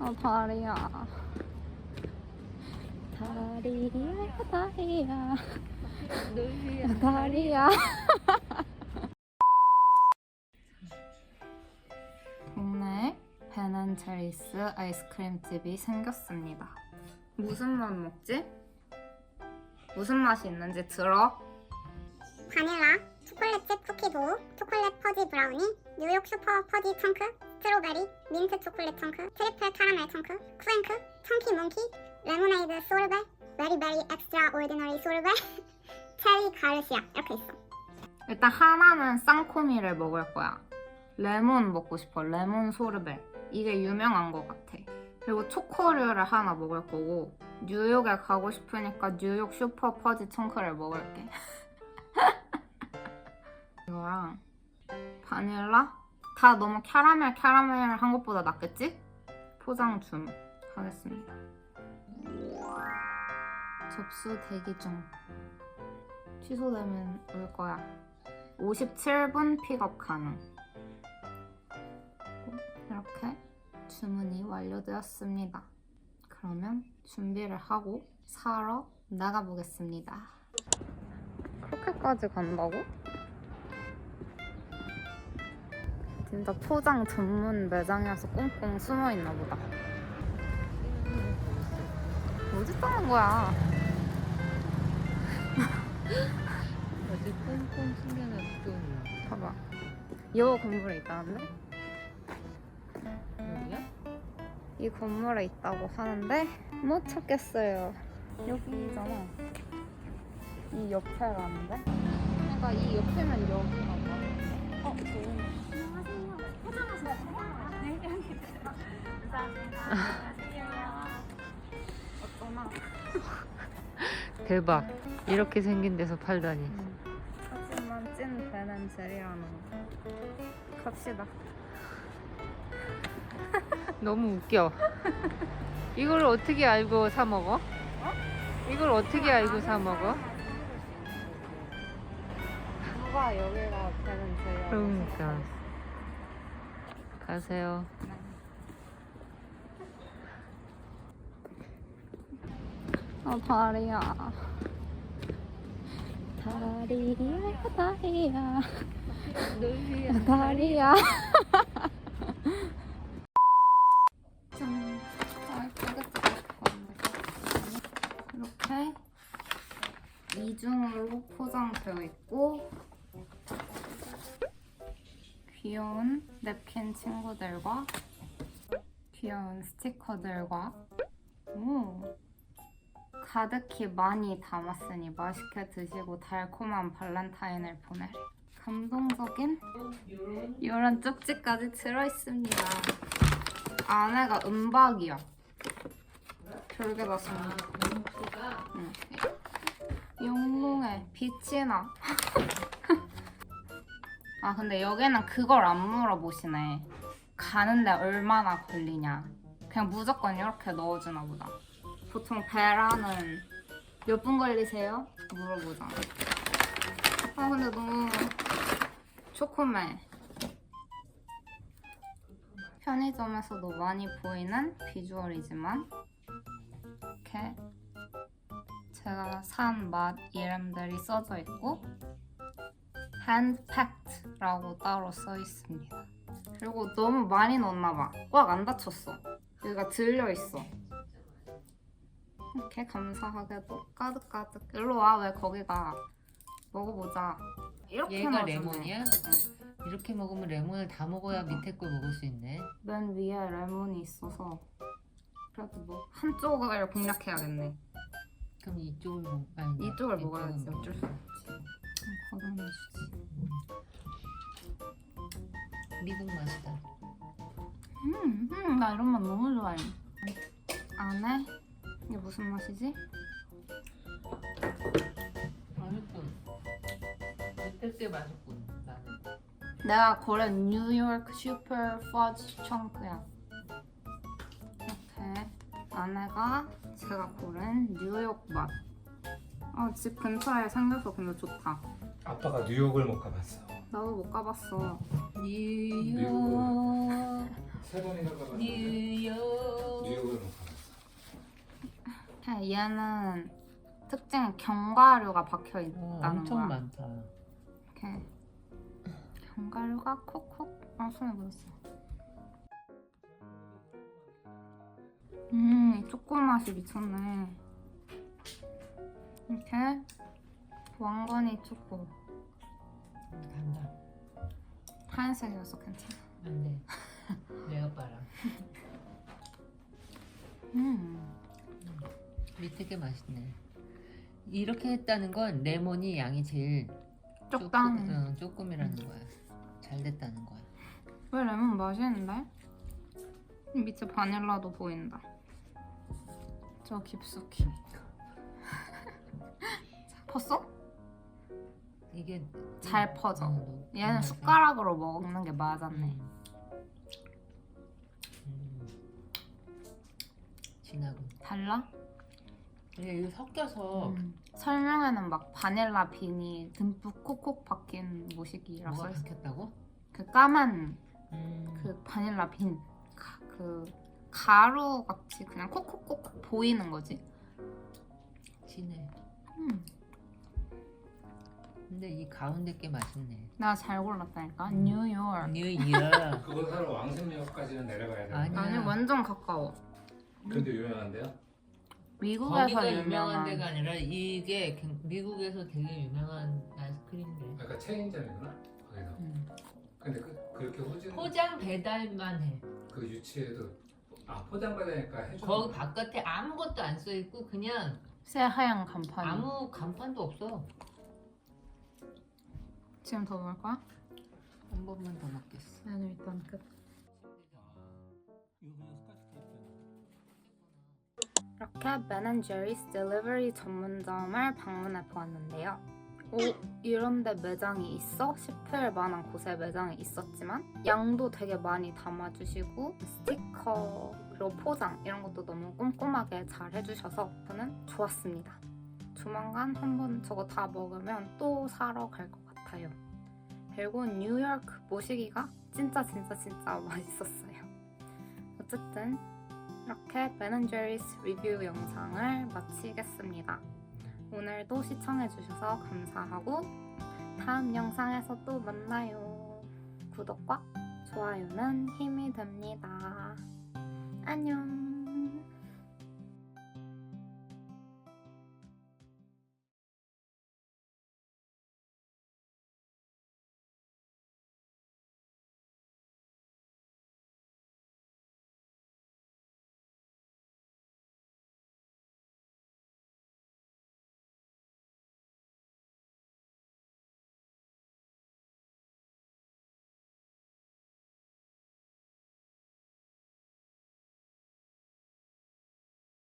아 다리야. 다리야 다리야. 다리야. 동네에 베난체리스 아이스크림집이 생겼습니다. 무슨 맛 먹지? 무슨 맛이 있는지 들어? 바닐라, 초콜릿 칩 쿠키 도우, 초콜릿 퍼지 브라우니, 뉴욕 슈퍼 퍼지 청크, 스트로베리, 민트 초콜릿 청크, 트리플 카라멜 청크, 프랭크, 청키 몽키, 레모네이드 소르베, 베리베리 엑스트라 오디너리 소르베, 체리 가르시아 이렇게 있어. 일단 하나는 쌍코미를 먹을 거야. 레몬 먹고 싶어. 레몬 소르베. 이게 유명한 것 같아. 그리고 초코류를 하나 먹을 거고 뉴욕에 가고 싶으니까 뉴욕 슈퍼 퍼지 청크를 먹을게. 이거랑 바닐라? 다 너무 캐러멜 캐러멜 한 것보다 낫겠지? 포장 줌 하겠습니다. 접수 대기 중. 취소되면 올 거야. 57분 픽업 가능. 이렇게 주문이 완료되었습니다. 그러면 준비를 하고 사러 나가보겠습니다. 그렇게까지 간다고? 진짜 포장 전문 매장이어서 꽁꽁 숨어 있나 보다. 어디 떠는 거야? 어제 꽁꽁 숨겨놨더니 봐봐. 요 건물에 있다는데? 여기야? 이 건물에 있다고 하는데 못 찾겠어요. 여기잖아. 이 옆에라는데? 그러니까 이 옆에면 여기가 봐. 어, 좋은. 어쩌나. 대박 이렇게 생긴 데서 팔다니 하지만 찐 젤이라는 거. 갑시다. 너무 웃겨 이걸 어떻게 알고 사 먹어? 이걸 어떻게 알고 사 먹어? 누가 여기가 배는 젤이라고 그러니까 가세요. 아 다리야. 다리야 다리야. 다리야. 이렇게 이중으로 포장되어 있고 귀여운 냅킨 친구들과 귀여운 스티커들과 오 가득히 많이 담았으니 맛있게 드시고 달콤한 발렌타인을 보내리. 감동적인 이런 쪽지까지 들어있습니다. 안에가 은박이야. 별게 다 씁니다. 응. 영롱해. 빛이 나. 아 근데 여기는 그걸 안 물어보시네. 가는데 얼마나 걸리냐. 그냥 무조건 이렇게 넣어주나 보다. 보통 베라는 몇 분 걸리세요? 물어보잖아. 아 근데 너무 초코멜. 편의점에서도 많이 보이는 비주얼이지만 이렇게 제가 산 맛 이름들이 써져 있고 handpacked라고 따로 써 있습니다. 그리고 너무 많이 넣었나 봐. 꽉 안 닫혔어. 여기가 들려 있어. 이렇게 감사하게도 가득가득 일로 와 왜 거기 가 먹어보자 이렇게 얘가 넣어주네. 레몬이야? 응. 이렇게 먹으면 레몬을 다 먹어야 밑에 걸 먹을 수 있네 맨 위에 레몬이 있어서 그래도 뭐 한쪽을 공략해야겠네 그럼 이쪽을 먹 아니 이쪽을 먹어야지 먹어. 어쩔 수 없지 거둬내주지 미국 맛이다 음, 음, 나 이런 맛 너무 좋아해 안에 이게 무슨 맛이지? 맛있군 게 맛있군 나는 내가 고른 뉴욕 슈퍼 퍼지 청크야. 이렇게 안에가 제가 고른 뉴욕 맛. 아, 집 근처에 생겨서 근데 좋다. 아빠가 뉴욕을 못 가봤어. 나도 못 가봤어. 뉴욕 세 번이나 가봤는데 뉴욕 얘는 특징이 견과류가 박혀 어, 있다는 엄청 거야. 많다. 이렇게 견과류가 콕콕 아 손에 묻었어. 음, 이 초코 맛이 미쳤네. 이렇게 왕건이 초코 간다. 하얀색이어서 괜찮아. 안 돼. 내가 빨아. 음, 밑에 게 맛있네. 이렇게 했다는 건 레몬이 양이 제일 적당해. 조금, 어, 조금이라는 거야. 잘 됐다는 거야. 왜 레몬 맛있는데? 밑에 바닐라도 보인다. 저 깊숙이. 퍼어? 이게 잘 퍼져. 어, 너- 얘는 어, 숟가락으로 먹는 게 맞았네. 음. 음. 진하고. 달라? 근데 이거 섞여서 음. 설명에는 막 바닐라 빈이 듬뿍 콕콕 박힌 모시기라고 뭐가 써있어. 바뀌었다고? 그 까만 음. 그 바닐라 빈. 가, 그 가루 같이 그냥 콕콕콕 보이는 거지. 진해. 음. 근데 이 가운데 게 맛있네. 나 잘 골랐다니까. 음. 뉴욕. 뉴이어. 그거 사러 왕십리역까지는 내려가야 돼. 아니 완전 가까워. 근데 유명한데요? 미국에서 거기가 유명한 유명한 데가 아니라 이게 그- 미국에서 되게 유명한 아이스크림이래. 그러니까 체인점이구나 거기서. 음. 근데 그 그렇게 후진 포장 배달만 해. 그 유치에도 아 포장 받으니까 해줘. 거기 바깥에 아무것도 안 써 있고 그냥 새하얀 간판이. 아무 간판도 없어. 지금 더 먹을 거야? 한 번만 더 먹겠어. 나는 일단 끝. 이렇게 Ben&Jerry's 딜리버리 전문점을 방문해 보았는데요. 오, 이런데 매장이 있어? 싶을 만한 곳에 매장이 있었지만 양도 되게 많이 담아주시고 스티커 그리고 포장 이런 것도 너무 꼼꼼하게 잘 해주셔서 저는 좋았습니다. 조만간 한번 저거 다 먹으면 또 사러 갈 것 같아요. 그리고 뉴욕 모시기가 진짜 진짜 진짜 맛있었어요. 어쨌든 이렇게 베넌제리스 리뷰 영상을 마치겠습니다. 오늘도 시청해주셔서 감사하고 다음 영상에서 또 만나요. 구독과 좋아요는 힘이 됩니다. 안녕.